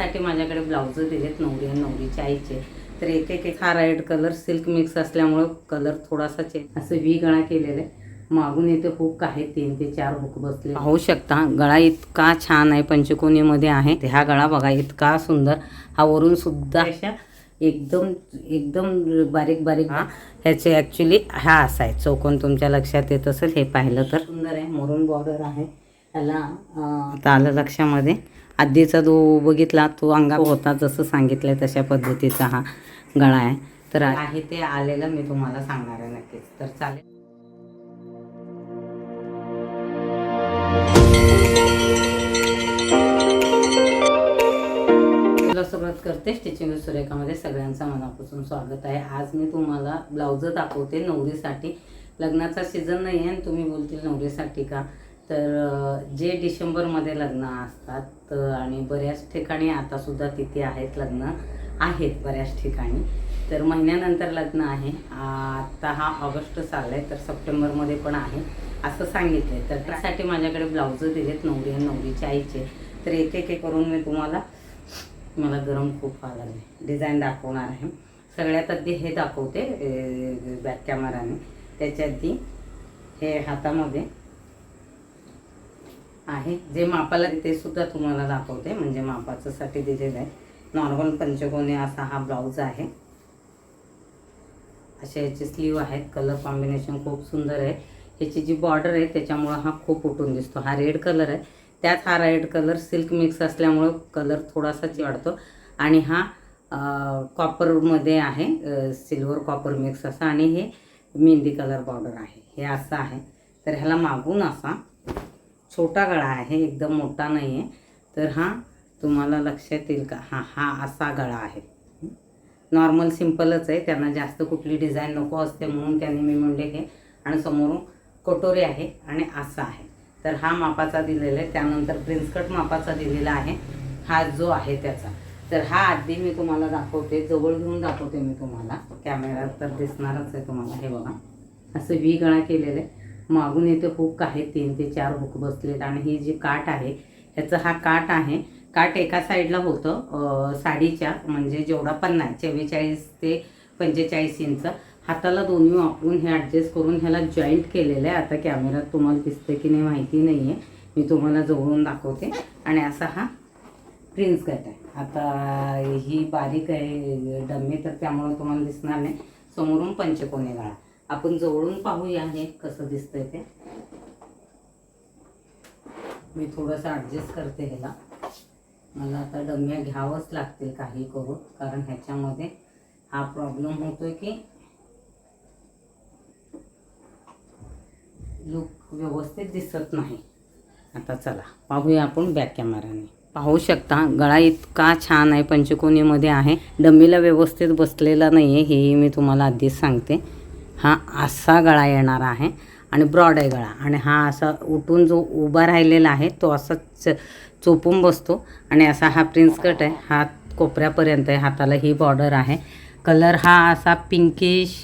लग्नासाठी माझ्याकडे ब्लाऊज दिलेत नवरी आणि नवरीच्या आईचे. तर एक एक हा रेड कलर सिल्क मिक्स असल्यामुळं कलर थोडासा चेंज असं व्ही गळा केलेला आहे. मागून इथे हुक आहे तीन ते चार हुक बसले होऊ शकता गळा इतका छान आहे पंचकोनीमध्ये आहे. हा गळा बघा इतका सुंदर. हा वरून सुद्धा अशा एकदम एकदम बारीक बारीक हा? ह्याचे ॲक्च्युली हा असा आहे. चौकोन तुमच्या लक्षात येत असेल हे पाहिलं तर. सुंदर आहे मरून बॉर्डर आहे. ह्याला आता आलं लक्षामध्ये. आधीचा जो बघितला तो अंगा होता जसं सांगितलंय तशा पद्धतीचा हा गळा आहे. तर आहे ते आलेलं मी तुम्हाला सांगणार आहे नक्कीच. तर चालेल. सुरुवात करते स्टिचिंग सुरेखामध्ये. सगळ्यांचं मनापासून स्वागत आहे. आज मी तुम्हाला ब्लाऊज दाखवते नवरीसाठी. लग्नाचा सीझन नाही आहे आणि तुम्ही बोलतील नवरीसाठी का? तर जे डिसेंबरमध्ये लग्न असतात आणि बऱ्याच ठिकाणी आतासुद्धा तिथे आहेत लग्न आहेत बऱ्याच ठिकाणी. तर महिन्यानंतर लग्न आहे. आता हा ऑगस्ट चालला आहे तर सप्टेंबरमध्ये पण आहे असं सांगितलं आहे तर त्यासाठी माझ्याकडे ब्लाऊज दिलेत नवरी आणि नवरीच्या आईचे. तर एक एक करून मी तुम्हाला मला गरम खूप व्हावं लागले डिझाईन दाखवणार आहे. सगळ्यात आधी हे दाखवते बॅक कॅमेराने. त्याच्या आधी हे हातामध्ये आहे. जे मापाला ते सुद्धा तुम्हाला दाखवते म्हणजे मापाचं साठी दिलेलं आहे. नॉर्मल पंचकोनी असा हा ब्लाऊज आहे. अशा याचे स्लीव आहेत. कलर कॉम्बिनेशन खूप सुंदर आहे. ह्याची जी बॉर्डर आहे त्याच्यामुळं हा खूप उठून दिसतो. हा रेड कलर आहे. त्यात हा रेड कलर सिल्क मिक्स असल्यामुळं कलर थोडासाच वाढतो. आणि हा कॉपरमध्ये आहे. सिल्वर कॉपर मिक्स असा. आणि हे मेहंदी कलर बॉर्डर आहे. हे असं आहे. तर ह्याला मागून असा छोटा गळा आहे एकदम मोठा नाही आहे तर हा तुम्हाला लक्षात येईल का? हा हा असा गळा आहे. नॉर्मल सिम्पलच आहे. त्यांना जास्त कुठली डिझाईन नको असते म्हणून त्यांनी मी म्हणले हे आणि समोरून कटोरी आहे आणि असा आहे. तर हा मापाचा दिलेला आहे. त्यानंतर प्रिन्स कट मापाचा दिलेला आहे. हा जो आहे त्याचा. तर हा आधी मी तुम्हाला दाखवते. जवळ घेऊन दाखवते मी तुम्हाला. कॅमेरा तर दिसणारच आहे तुम्हाला. हे बघा. असं व्ही गळा केलेलं आहे. मागून इथे हुक आहे तीन ते चार हुक बसलेत. आणि हे जे काठ आहे ह्याचा हा काठ आहे काठ एका साईडला होतं साडीच्या म्हणजे जेवढा पन्नास चव्वेचाळीस ते पंचेचाळीस इंच. हाताला दोन्ही वापरून हे ॲडजस्ट करून ह्याला जॉईंट केलेलं आहे. आता कॅमेरात तुम्हाला दिसतं की नाही माहिती नाही आहे मी तुम्हाला जवळून दाखवते. आणि असा हा प्रिन्स कट आहे. आता ही बारीक आहे डम्मी तर त्यामुळे तुम्हाला दिसणार नाही. समोरून पंचकोनी गाळा आपण जवळून पाहूया हे कसं दिसतंय ते. मी थोडंसं ॲडजस्ट करते ह्याला. मला आता डम्या घ्यावंच लागतील काही करून कारण ह्याच्यामध्ये हा प्रॉब्लेम होतोय की लुक व्यवस्थित दिसत नाही. आता चला पाहूया आपण बॅक कॅमेराने पाहू शकता गळा इतका छान आहे पंचकोनीमध्ये आहे. डमीला व्यवस्थित बसलेला नाही आहे हेही मी तुम्हाला आधीच सांगते. हा असा गळा येणार आहे आणि ब्रॉड आहे गळा. आणि हा असा उठून जो उभा राहिलेला आहे तो असा च चोपून बसतो. आणि असा हा प्रिन्स कट आहे. हा कोपऱ्यापर्यंत आहे हाताला ही बॉर्डर आहे. कलर हा असा पिंकिश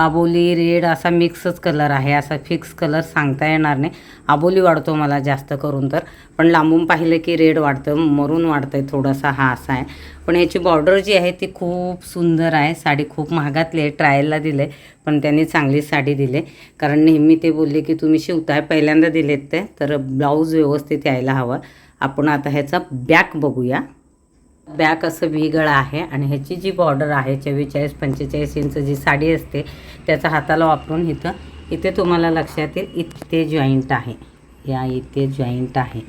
आबोली रेड असा मिक्सच कलर आहे. असा फिक्स कलर सांगता येणार नाही. आबोली वाढतो मला जास्त करून तर. पण लांबून पाहिलं की रेड वाढतं मरून वाढतं आहे थोडासा हा असा आहे. पण याची बॉर्डर जी आहे ती खूप सुंदर आहे. साडी खूप महागातली आहे. ट्रायलला दिले पण त्यांनी चांगली साडी दिली. कारण नेहमी ते बोलले की तुम्ही शिवताय पहिल्यांदा दिलेत ते. तर ब्लाऊज व्यवस्थित यायला हवं. आपण आता ह्याचा बॅक बघूया. बॅक असं व्ही गळा आहे आणि ह्याची जी बॉर्डर आहे चव्वेचाळीस पंचेचाळीस इंच जी साडी असते त्याचा हाताला वापरून इथं इथे तुम्हाला लक्षात येईल इथे जॉईंट आहे. या इथे जॉईंट आहे.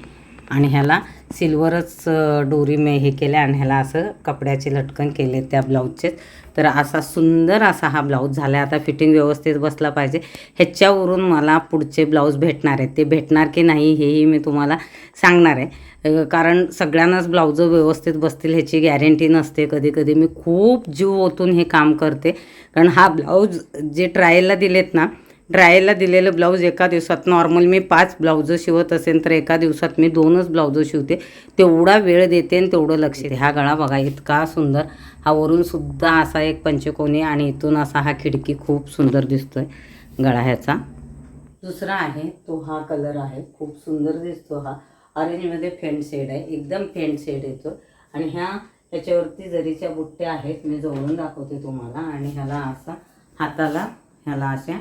आणि ह्याला सिल्वरच डोरी मे हे केले आणि ह्याला असं कपड्याचे लटकन केले त्या ब्लाऊजचे. तर असा सुंदर असा हा ब्लाऊज झाला आता फिटिंग व्यवस्थित बसला पाहिजे. ह्याच्यावरून मला पुढचे ब्लाऊज भेटणार आहेत. ते भेटणार की नाही हेही मी तुम्हाला सांगणार आहे. कारण सगळ्यांनाच ब्लाऊज व्यवस्थित बसतील ह्याची गॅरंटी नसते. कधी कधी मी खूप जीव ओतून हे काम करते. कारण हा ब्लाऊज जे ट्रायलला दिलेत ना ड्रायरला दिलेलं ब्लाऊज एका दिवसात नॉर्मल मी पाच ब्लाऊजं शिवत असेल तर एका दिवसात मी दोनच ब्लाऊजं शिवते. तेवढा वेळ देते आणि तेवढं लक्ष देते. हा गळा बघा इतका सुंदर. हा वरून सुद्धा असा एक पंचकोनी आणि इथून असा हा खिडकी खूप सुंदर दिसतोय गळा ह्याचा. दुसरा आहे तो हा कलर आहे. खूप सुंदर दिसतो हा. ऑरेंजमध्ये फेंट शेड आहे. एकदम फेंट शेड येतो. आणि ह्या ह्याच्यावरती जरीच्या बुट्ट्या आहेत मी जवळून दाखवते तुम्हाला. आणि ह्याला असा हाताला ह्याला अशा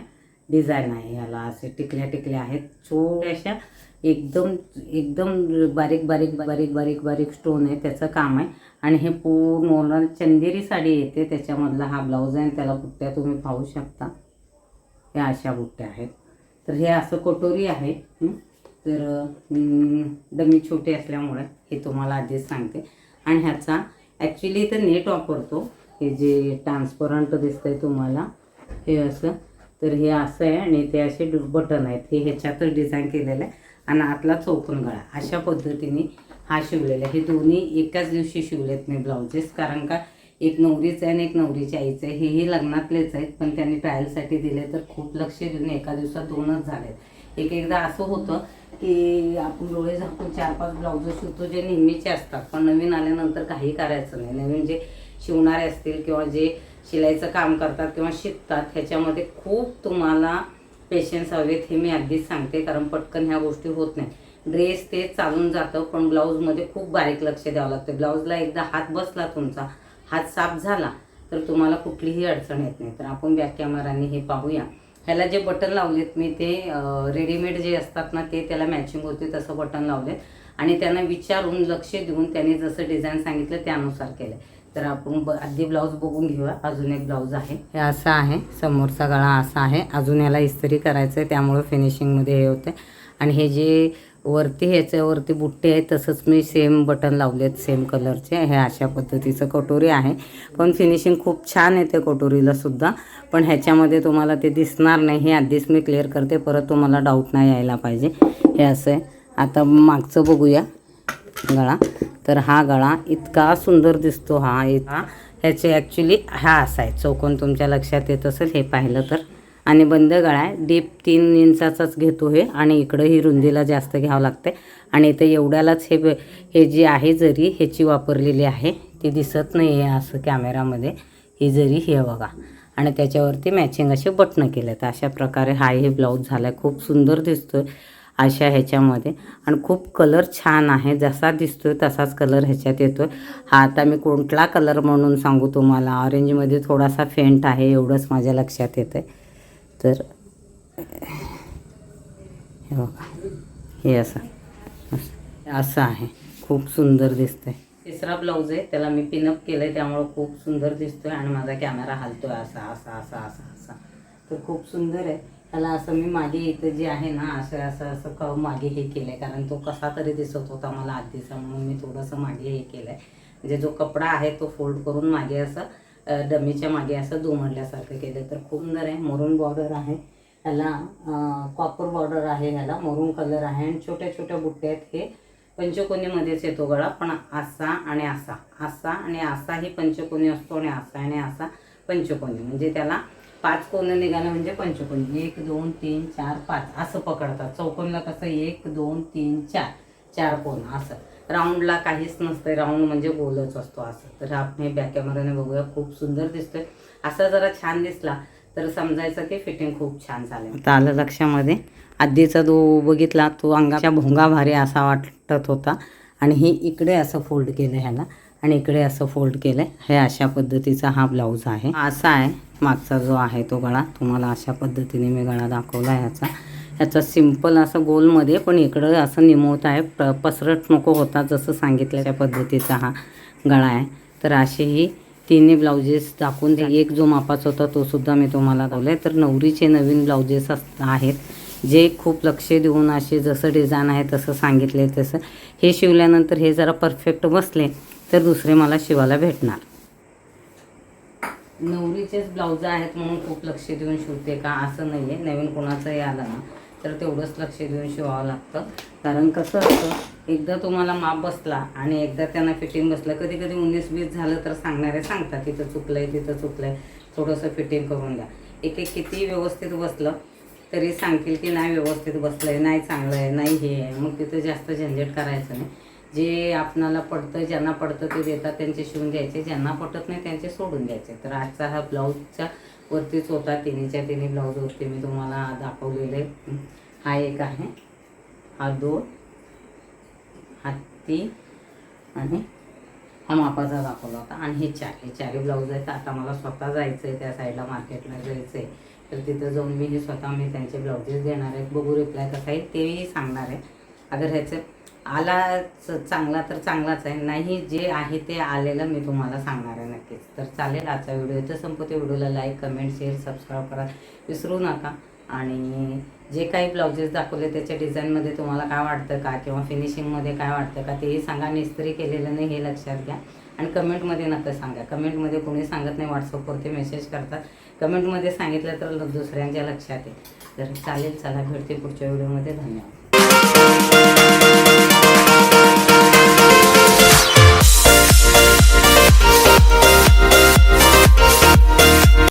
डिझाईन आहे ह्याला असे टिकल्या टिकल्या आहेत. छोट्याशा एकदम एकदम बारीक बारीक बारीक बारीक बारीक स्टोन आहे त्याचं काम आहे. आणि हे पूर्ण ओला चंदेरी साडी येते त्याच्यामधला हा ब्लाऊज आहे आणि त्याला बुट्ट्या तुम्ही पाहू शकता. ह्या अशा बुट्ट्या आहेत. तर हे असं कटोरी आहे तर डमी छोटी असल्यामुळे हे तुम्हाला आधीच सांगते. आणि ह्याचा ॲक्च्युली इथं नेट वापरतो. हे जे ट्रान्सपरंट दिसतंय तुम्हाला हे असं तर हे असं आहे आणि ते असे बटन आहेत. हे ह्याच्यातच डिझाईन केलेलं आहे. आणि आतला चौकून गळा. अशा पद्धतीने हा शिवलेला आहे. हे दोन्ही एकाच दिवशी शिवलेत मी ब्लाउजेस. कारण का एक नवरीचं आहे आणि एक नवरीची आईचं आहे. हेही लग्नातलेच आहेत पण त्यांनी ट्रायलसाठी दिले तर खूप लक्ष देऊन एका दिवसात दोनच झालेत. एक एकदा असं होतं की आपण डोळे झाकून चार पाच ब्लाउज शिवतो जे नेहमीचे असतात. पण नवीन आल्यानंतर काही करायचं नाही. नवीन जे शिवणारे असतील किंवा जे शिलाईचं काम करतात किंवा शिकतात ह्याच्यामध्ये खूप तुम्हाला पेशन्स हवेत हे मी आधीच सांगते कारण पटकन ह्या गोष्टी होत नाही ड्रेस ते चालून जातं पण ब्लाऊजमध्ये खूप बारीक लक्ष द्यावं लागतं. ब्लाऊजला एकदा हात बसला तुमचा हात साफ झाला तर तुम्हाला कुठलीही अडचण येत नाही. तर आपण बॅक कॅमेराने हे पाहूया. ह्याला जे बटन लावलेत मी ते रेडीमेड जे असतात ना ते त्याला मॅचिंग होते तसं बटन लावलेत. आणि त्यांना विचारून लक्ष देऊन त्यांनी जसं डिझाईन सांगितलं त्यानुसार केलं तर आपण ब आधी ब्लाऊज बघून घेऊया. अजून एक ब्लाऊज आहे. हे असं आहे. समोरचा गळा असा आहे. अजून याला इस्त्री करायचं आहे त्यामुळे फिनिशिंगमध्ये हे होते आणि हे जे वरती ह्याच्यावरती बुट्टे आहेत तसंच मी सेम बटन लावलेत सेम कलरचे हे अशा पद्धतीचं कटोरी आहे. पण फिनिशिंग खूप छान येते कटोरीलासुद्धा पण ह्याच्यामध्ये तुम्हाला ते दिसणार नाही. हे आधीच मी क्लिअर करते. परत तुम्हाला डाऊट नाही यायला पाहिजे. हे असं आहे. आता मागचं बघूया गळा. तर हा गळा इतका सुंदर दिसतो हा इतका. ह्याचे ॲक्च्युली हा असा आहे चौकोन तुमच्या लक्षात येत असेल हे पाहिलं तर. आणि बंद गळा आहे. डीप तीन इंचाचाच घेतो हे. आणि इकडं ही रुंदीला जास्त घ्यावं लागते आणि इथं एवढ्यालाच हे ब- हे जी आहे जरी ह्याची वापरलेली आहे ती दिसत नाही आहे असं कॅमेरामध्ये ही जरी हे बघा. आणि त्याच्यावरती मॅचिंग असे बटणं केले आहेत अशा प्रकारे हा हे ब्लाऊज झाला आहे खूप सुंदर दिसतो आहे अशा ह्याच्यामध्ये. आणि खूप कलर छान आहे. जसा दिसतोय तसाच कलर ह्याच्यात येतोय. हा आता मी कोणता कलर म्हणून सांगू तुम्हाला? ऑरेंजमध्ये थोडासा फेंट आहे एवढंच माझ्या लक्षात येतं आहे तर हे बघा. हे असं. असं. आहे. खूप सुंदर दिसतं आहे तिसरा ब्लाऊज आहे. त्याला मी पिनअप केलं आहे त्यामुळं खूप सुंदर दिसतो आहे आणि माझा कॅमेरा हलतोय. असा असा असा असा असा. तर खूप सुंदर आहे. त्याला असं मी मागे इथं जे आहे ना असं असं असं क मागे हे केलं आहे कारण तो कसा तरी दिसत होता मला आधीचा. म्हणून मी थोडंसं मागे हे केलं आहे म्हणजे जो कपडा आहे तो फोल्ड करून मागे असं डमीच्या मागे असं दुमडल्यासारखं केलं तर खूप सुंदर आहे. मरून बॉर्डर आहे. ह्याला कॉपर बॉर्डर आहे ह्याला. मरून कलर आहे. आणि छोट्या छोट्या बुट्टे आहेत हे पंचकोनीमध्येच येतो गळा. पण असा आणि असा. असा आणि असा ही पंचकोनी असतो आणि असा आणि असा पंचकोनी म्हणजे त्याला पाच कोण निघालं म्हणजे पंचकोन एक दोन तीन चार पाच. असं पकडतात. चौकोनला कसं एक दोन तीन चार. चार कोण. असं. राऊंडला काहीच नसतंय. राऊंड म्हणजे गोलच असतो असं. तर आपण हे बॅक कॅमेराने बघूया. खूप सुंदर दिसतोय. असा जरा छान दिसला तर समजायचं की फिटिंग खूप छान झालं आता आलं लक्षामध्ये. आधीचा जो बघितला तो अंगाच्या भोंगा भारी असा वाटत होता. आणि हे इकडे असं फोल्ड केलं ह्याला. आणि इकडे असं फोल्ड केलं हे अशा पद्धतीचा हा ब्लाऊज आहे. असा आहे. मागचा जो आहे तो गळा. तुम्हाला अशा पद्धतीने मी गळा दाखवला याचा. ह्याचा सिंपल असं गोलमध्ये पण इकडं असं निमवत आहे. प पसरट नको होता जसं सांगितलं त्या पद्धतीचा हा गळा आहे. तर असे ही तिन्ही ब्लाउजेस दाखवून दे एक जो मापाचा होता तो सुद्धा मी तुम्हाला दाखवला आहे तर नवरीचे नवीन ब्लाउजेस अस आहेत. जे खूप लक्ष देऊन असे जसं डिझाईन आहे तसं सांगितले तसं. हे शिवल्यानंतर हे जरा परफेक्ट बसले. तर दुसरे मला शिवायला भेटणार. नवरीचेच ब्लाऊज आहेत म्हणून खूप लक्ष देऊन शिवते का? असं नाही आहे नवीन कोणाचंही आलं ना तर तेवढंच लक्ष देऊन शिवावं लागतं. कारण कसं असतं एकदा तुम्हाला माप बसला आणि एकदा त्यांना फिटिंग बसलं कधी कधी उन्नीस बीस झालं तर सांगणारे सांगतात तिथं चुकलंय तिथं चुकलंय थोडंसं फिटिंग करून द्या एक एक किती व्यवस्थित बसलं तरी सांगतील की नाही व्यवस्थित बसलंय नाही चांगलं आहे नाही हे आहे. मग तिथं जास्त झंझट करायचं नाही. जे आपणाला पडतं ज्यांना पडतं ते देतात त्यांचे शिवून द्यायचे ज्यांना पटत नाही त्यांचे सोडून द्यायचे. तर आजचा हा ब्लाऊजच्या वरतीच होता. तिन्हीच्या तिन्ही ब्लाऊजवरती मी तुम्हाला दाखवलेले. हा एक आहे. हा दोन. हा तीन. आणि हा मापाचा दाखवला होता. आणि हे चार. हे चारही ब्लाऊज आहेत. आता मला स्वतः जायचं आहे त्या साईडला मार्केटला जायचं आहे तर तिथं जाऊन मी हे स्वतः मी त्यांचे ब्लाऊजेस देणार आहेत. बघू रिप्लाय कसा आहे तेही सांगणार आहे. अगर ह्याचं आला चांगला तर चांगलाच आहे. नाही जे आहे ते आलेलं मी तुम्हाला सांगणार आहे नक्कीच. तर चालेल आजचा व्हिडिओ. इथं संपवते व्हिडिओला लाईक कमेंट शेअर सबस्क्राईब करा. विसरू नका. आणि जे काही ब्लाउजेस दाखवले त्याच्या डिझाईनमध्ये तुम्हाला काय वाटतं का? किंवा फिनिशिंगमध्ये काय वाटतं का? तेही सांगा. मिस्त्री केलेलं नाही हे लक्षात घ्या. आणि कमेंटमध्ये नका सांगा. कमेंटमध्ये कोणी सांगत नाही व्हॉट्सअपवरती मेसेज करतात. कमेंटमध्ये सांगितलं तर दुसऱ्यांच्या लक्षात येईल. तर चालेल चला भेटते पुढच्या व्हिडिओमध्ये. धन्यवाद.